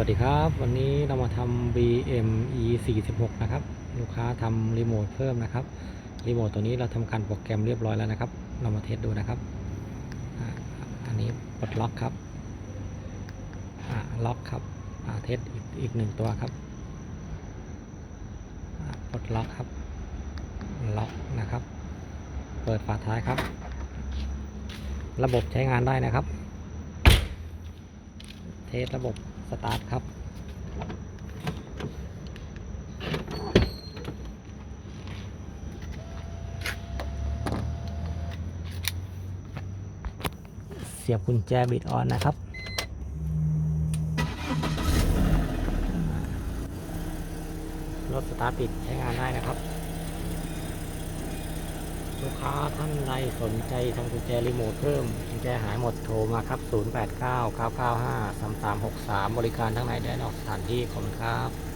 วัสดีครับ วันนี้เรามาทำ BM E 4 6นะครับ ลูกค้าทำรีโมทเพิ่มนะครับ รีโมทตัวนี้เราทำการโปรแกรมเรียบร้อยแล้วนะครับ เรามาเทสดูนะครับ อันนี้ปลดล็อกครับล็อกครับเทสอีกอีกหนึ่งตัวครับปลดล็อกครับ ล็อกนะครับ เปิดฝาท้ายครับ ระบบใช้งานได้นะครับ เทสระบบสตาร์ทครับ เสียบกุญแจบิดออนนะครับรถสตาร์ทติดใช้งานได้นะครับ ลูกค้าท่านใดสนใจทำกุญแจรีโมทเพิ่มกุญแจหายหมดโทรมาครับ 0899953363 บริการทั้งในและนอกสถานที่ขอบคุณครับ